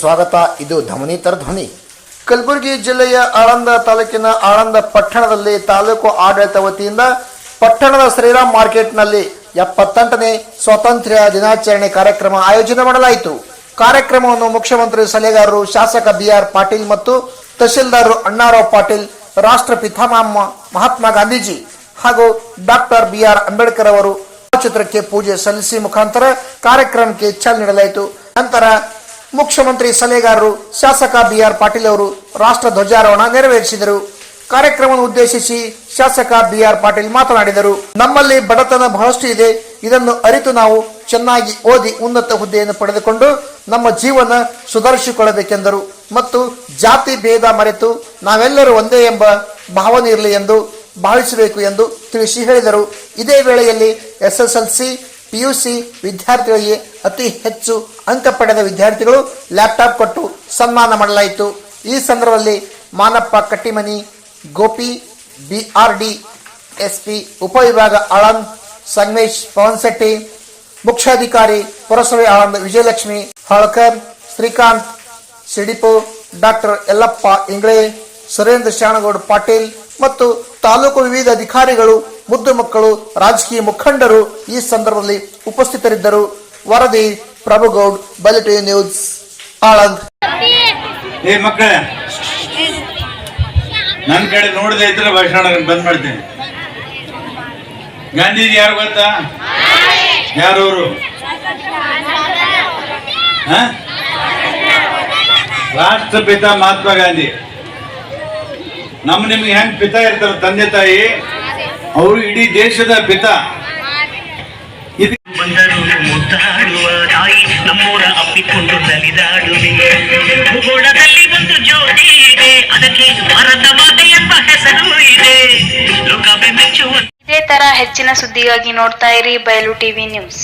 ಸ್ವಾಗತ. ಇದು ಧಮನಿತರ ಧ್ವನಿ. ಕಲಬುರಗಿ ಜಿಲ್ಲೆಯ ಆಳಂದ ತಾಲೂಕಿನ ಆಳಂದ ಪಟ್ಟಣದಲ್ಲಿ ತಾಲೂಕು ಆಡಳಿತ ವತಿಯಿಂದ ಪಟ್ಟಣದ ಶ್ರೀರಾಮ್ ಮಾರ್ಕೆಟ್ನಲ್ಲಿ ಎಪ್ಪತ್ತೆಂಟನೇ ಸ್ವಾತಂತ್ರ್ಯ ದಿನಾಚರಣೆ ಕಾರ್ಯಕ್ರಮ ಆಯೋಜನೆ ಮಾಡಲಾಯಿತು. ಕಾರ್ಯಕ್ರಮವನ್ನು ಮುಖ್ಯಮಂತ್ರಿ ಸಲಹೆಗಾರರು ಶಾಸಕ ಬಿ ಆರ್ ಪಾಟೀಲ್ ಮತ್ತು ತಹಶೀಲ್ದಾರ್ ಅಣ್ಣಾರಾವ್ ಪಾಟೀಲ್ ರಾಷ್ಟ್ರ ಮಹಾತ್ಮ ಗಾಂಧೀಜಿ ಹಾಗೂ ಡಾಕ್ಟರ್ ಬಿಆರ್ ಅಂಬೇಡ್ಕರ್ ಅವರು ಚಿತ್ರಕ್ಕೆ ಪೂಜೆ ಸಲ್ಲಿಸಿ ಮುಖಾಂತರ ಕಾರ್ಯಕ್ರಮಕ್ಕೆ ಚಾಲನೆ ನೀಡಲಾಯಿತು. ನಂತರ ಮುಖ್ಯಮಂತ್ರಿ ಸಲಹೆಗಾರರು ಶಾಸಕ ಬಿಆರ್ ಪಾಟೀಲ್ ಅವರು ರಾಷ್ಟ್ರ ಧ್ವಜಾರೋಹಣ ನೆರವೇರಿಸಿದರು. ಕಾರ್ಯಕ್ರಮವನ್ನು ಉದ್ದೇಶಿಸಿ ಶಾಸಕ ಬಿಆರ್ ಪಾಟೀಲ್ ಮಾತನಾಡಿದರು. ನಮ್ಮಲ್ಲಿ ಬಡತನ ಬಹಳಷ್ಟು ಇದೆ. ಇದನ್ನು ಅರಿತು ನಾವು ಚೆನ್ನಾಗಿ ಓದಿ ಉನ್ನತ ಹುದ್ದೆಯನ್ನು ಪಡೆದುಕೊಂಡು ನಮ್ಮ ಜೀವನ ಸುಧಾರಿಸಿಕೊಳ್ಳಬೇಕೆಂದರು. ಮತ್ತು ಜಾತಿ ಭೇದ ಮರೆತು ನಾವೆಲ್ಲರೂ ಒಂದೇ ಎಂಬ ಭಾವನೆ ಇರಲಿ ಎಂದು ಭಾವಿಸಬೇಕು ಎಂದು ತಿಳಿಸಿ ಹೇಳಿದರು. ಇದೇ ವೇಳೆಯಲ್ಲಿ ಎಸ್ಎಸ್ಎಲ್ಸಿ ಪಿಯುಸಿ ವಿದ್ಯಾರ್ಥಿಗಳಿಗೆ ಅತಿ ಹೆಚ್ಚು ಅಂಕ ಪಡೆದ ವಿದ್ಯಾರ್ಥಿಗಳು ಲ್ಯಾಪ್ಟಾಪ್ ಕೊಟ್ಟು ಸನ್ಮಾನ ಮಾಡಲಾಯಿತು. ಈ ಸಂದರ್ಭದಲ್ಲಿ ಮಾನಪ್ಪ ಕಟ್ಟಿಮನಿ, ಗೋಪಿ, ಬಿಆರ್ಡಿ, ಎಸ್ಪಿ ಉಪವಿಭಾಗ ಆಳಂದ್, ಸಂಗಮೇಶ್ ಪವನ್ಶೆಟ್ಟಿ, ಮುಖ್ಯಾಧಿಕಾರಿ ಪುರಸಭೆ ಆಳಂದ್ ವಿಜಯಲಕ್ಷ್ಮಿ, ಹಾಳ್ಕರ್, ಶ್ರೀಕಾಂತ್, ಸಿಡಿಪು, ಡಾಕ್ಟರ್ ಯಲ್ಲಪ್ಪ ಇಂಗ್ಳೆ, ಸುರೇಂದ್ರ ಶಾಣಗೌಡ ಪಾಟೀಲ್ ಮತ್ತು ತಾಲೂಕು ವಿವಿಧ ಅಧಿಕಾರಿಗಳು ಮುದ್ದು ಮಕ್ಕಳು, ರಾಜಕೀಯ ಮುಖಂಡರು ಈ ಸಂದರ್ಭದಲ್ಲಿ ಉಪಸ್ಥಿತರಿದ್ದರು. ವರದಿ, ಪ್ರಭುಗೌಡ್, ಬಲಿಟಿ ನ್ಯೂಸ್, ಆಳಂದ್. ಏ ಮಕ್ಕಳ ನನ್ನ ಕಡೆ ನೋಡದೆ ಇದ್ರೆ ಭಾಷಣ ಬಂದ್ ಮಾಡ್ತೀನಿ. ಗಾಂಧೀಜಿ ಯಾರು ಗೊತ್ತಾ? ಯಾರು ಅವರು? ರಾಷ್ಟ್ರಪಿತ ಮಹಾತ್ಮ ಗಾಂಧಿ. ನಮ್ಮ ನಿಮ್ಗೆ ಹೆಂಗ್ ಪಿತಾ ಇರ್ತಾರ ತಂದೆ ತಾಯಿ ಅವರು ಇಡೀ ದೇಶದ ಪಿತ ಮುದ್ದಾಡುವ ತಾಯಿ ನಮ್ಮೂರ ಅಪ್ಪಿಕೊಂಡು ನಲಿದಾಡುವೆ. ಭೂಗೋಳದಲ್ಲಿ ಒಂದು ಜೋಡಿ ಇದೆ ಅದಕ್ಕೆ ಭಾರತ ಮಾತೆ ಎಂಬ ಹೆಸರು ಇದೆ. ಲೋಕವೇ ಮೆಚ್ಚುವ ಇದೇ ತರ ಹೆಚ್ಚಿನ ಸುದ್ದಿಗಾಗಿ ನೋಡ್ತಾ ಇರಿ ಬಯಲು ಟಿವಿ ನ್ಯೂಸ್.